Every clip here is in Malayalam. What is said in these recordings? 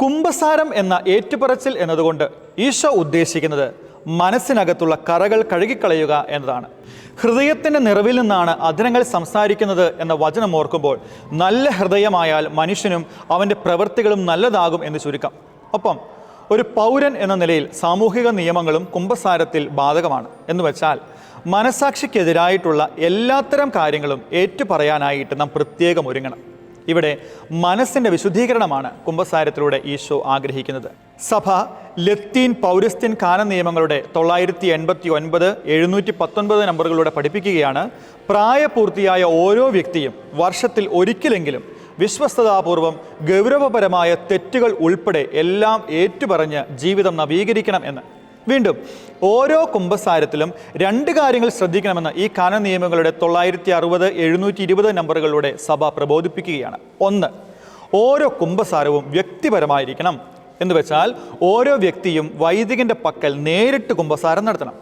കുംഭസാരം എന്ന ഏറ്റുപറച്ചിൽ എന്നതുകൊണ്ട് ഈശോ ഉദ്ദേശിക്കുന്നത് മനസ്സിനകത്തുള്ള കറകൾ കഴുകിക്കളയുക എന്നതാണ്. ഹൃദയത്തിന്റെ നിറവിൽ നിന്നാണ് അധരങ്ങൾ സംസാരിക്കുന്നത് എന്ന വചനം ഓർക്കുമ്പോൾ നല്ല ഹൃദയമായാൽ മനുഷ്യനും അവന്റെ പ്രവൃത്തികളും നല്ലതാകും എന്ന് ചുരുക്കം. ഒപ്പം ഒരു പൗരൻ എന്ന നിലയിൽ സാമൂഹിക നിയമങ്ങളും കുംഭസാരത്തിൽ ബാധകമാണ്. എന്ന് വെച്ചാൽ മനസാക്ഷിക്കെതിരായിട്ടുള്ള എല്ലാത്തരം കാര്യങ്ങളും ഏറ്റുപറയാനായിട്ട് നാം പ്രത്യേകം ഒരുങ്ങണം. ഇവിടെ മനസ്സിന്റെ വിശുദ്ധീകരണമാണ് കുംഭസാരത്തിലൂടെ ഈശോ ആഗ്രഹിക്കുന്നത്. സഭ ലത്തീൻ പൗരസ്ത്യൻ കാന നിയമങ്ങളുടെ തൊള്ളായിരത്തി എൺപത്തി ഒൻപത് എഴുന്നൂറ്റി പത്തൊൻപത് നമ്പറുകളിലൂടെ പഠിപ്പിക്കുകയാണ്. പ്രായപൂർത്തിയായ ഓരോ വ്യക്തിയും വർഷത്തിൽ ഒരിക്കലെങ്കിലും വിശ്വസ്തതാപൂർവം ഗൗരവപരമായ തെറ്റുകൾ ഉൾപ്പെടെ എല്ലാം ഏറ്റുപറഞ്ഞ് ജീവിതം നവീകരിക്കണം എന്ന് വീണ്ടും ഓരോ കുംഭസാരത്തിലും രണ്ട് കാര്യങ്ങൾ ശ്രദ്ധിക്കണമെന്ന് ഈ കാന നിയമങ്ങളുടെ തൊള്ളായിരത്തി അറുപത് എഴുന്നൂറ്റി ഇരുപത് നമ്പറുകളിലൂടെ സഭ പ്രബോധിപ്പിക്കുകയാണ്. ഒന്ന് ഓരോ കുംഭസാരവും വ്യക്തിപരമായിരിക്കണം. എന്ന് വെച്ചാൽ ഓരോ വ്യക്തിയും വൈദികന്റെ പക്കൽ നേരിട്ട് കുംഭസാരം നടത്തണം.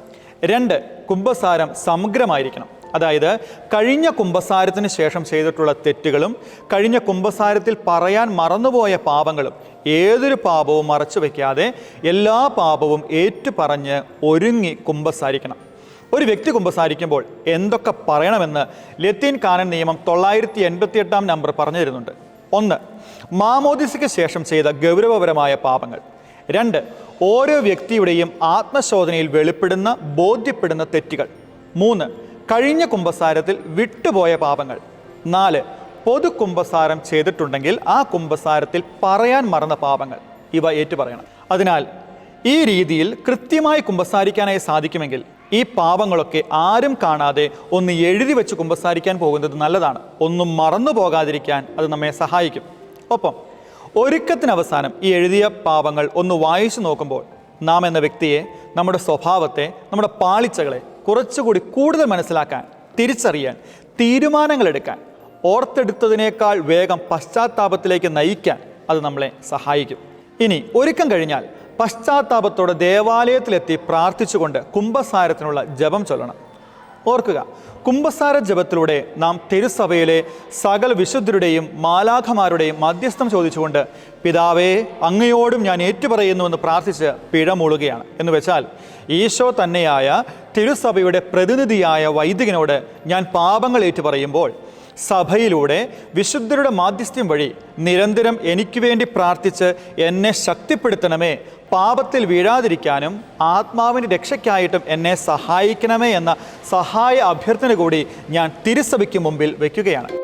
രണ്ട് കുംഭസാരം സമഗ്രമായിരിക്കണം. അതായത് കഴിഞ്ഞ കുംഭസാരത്തിന് ശേഷം ചെയ്തിട്ടുള്ള തെറ്റുകളും കഴിഞ്ഞ കുംഭസാരത്തിൽ പറയാൻ മറന്നുപോയ പാപങ്ങളും ഏതൊരു പാപവും മറച്ചു വയ്ക്കാതെ എല്ലാ പാപവും ഏറ്റുപറഞ്ഞ് ഒരുങ്ങി കുംഭസാരിക്കണം. ഒരു വ്യക്തി കുമ്പസാരിക്കുമ്പോൾ എന്തൊക്കെ പറയണമെന്ന് ലത്തീൻ കാനൻ നിയമം തൊള്ളായിരത്തി എൺപത്തി എട്ടാം നമ്പർ പറഞ്ഞു തരുന്നുണ്ട് ഒന്ന് മാമോദിസയ്ക്ക് ശേഷം ചെയ്ത ഗൗരവപരമായ പാപങ്ങൾ. രണ്ട് ഓരോ വ്യക്തിയുടെയും ആത്മശോധനയിൽ വെളിപ്പെടുന്ന ബോധ്യപ്പെടുന്ന തെറ്റുകൾ. മൂന്ന് കഴിഞ്ഞ കുംഭസാരത്തിൽ വിട്ടുപോയ പാപങ്ങൾ. നാല് പൊതു കുംഭസാരം ചെയ്തിട്ടുണ്ടെങ്കിൽ ആ കുംഭസാരത്തിൽ പറയാൻ മറന്ന പാപങ്ങൾ. ഇവ ഏറ്റുപറയണം. അതിനാൽ ഈ രീതിയിൽ കൃത്യമായി കുമ്പസാരിക്കാനായി സാധിക്കുമെങ്കിൽ ഈ പാപങ്ങളൊക്കെ ആരും കാണാതെ ഒന്ന് എഴുതി വെച്ച് കുമ്പസാരിക്കാൻ പോകുന്നത് നല്ലതാണ്. ഒന്നും മറന്നു പോകാതിരിക്കാൻ അത് നമ്മെ സഹായിക്കും. ഒപ്പം ഒരുക്കത്തിന് അവസാനം ഈ എഴുതിയ പാപങ്ങൾ ഒന്ന് വായിച്ചു നോക്കുമ്പോൾ നാം എന്ന വ്യക്തിയെ നമ്മുടെ സ്വഭാവത്തെ നമ്മുടെ പാളിച്ചകളെ കുറച്ചുകൂടി കൂടുതൽ മനസ്സിലാക്കാൻ തിരിച്ചറിയാൻ തീരുമാനങ്ങൾ എടുക്കാൻ ഓർത്തെടുത്തതിനേക്കാൾ വേഗം പശ്ചാത്താപത്തിലേക്ക് നയിക്കാൻ അത് നമ്മളെ സഹായിക്കും. ഇനി ഒരുക്കം കഴിഞ്ഞാൽ പശ്ചാത്താപത്തോടെ ദേവാലയത്തിലെത്തി പ്രാർത്ഥിച്ചുകൊണ്ട് കുംഭസാരത്തിനുള്ള ജപം ചൊല്ലണം. ഓർക്കുക കുംഭസാര ജപത്തിലൂടെ നാം തിരുസഭയിലെ സകല വിശുദ്ധരുടെയും മാലാഖമാരുടെയും മധ്യസ്ഥം ചോദിച്ചുകൊണ്ട് പിതാവേ അങ്ങയോടും ഞാൻ ഏറ്റുപറയുന്നുവെന്ന് പ്രാർത്ഥിച്ച് പിഴമൂളുകയാണ്. എന്ന് വെച്ചാൽ ഈശോ തന്നെയായ തിരുസഭയുടെ പ്രതിനിധിയായ വൈദികനോട് ഞാൻ പാപങ്ങൾ ഏറ്റുപറയുമ്പോൾ സഭയിലൂടെ വിശുദ്ധരുടെ മാധ്യസ്ഥ്യം വഴി നിരന്തരം എനിക്ക് വേണ്ടി പ്രാർത്ഥിച്ച് എന്നെ ശക്തിപ്പെടുത്തണമേ. പാപത്തിൽ വീഴാതിരിക്കാനും ആത്മാവിന്റെ രക്ഷയ്ക്കായിട്ടും എന്നെ സഹായിക്കണമേ എന്ന സഹായ അഭ്യർത്ഥന കൂടി ഞാൻ തിരുസഭയ്ക്ക് മുമ്പിൽ വയ്ക്കുകയാണ്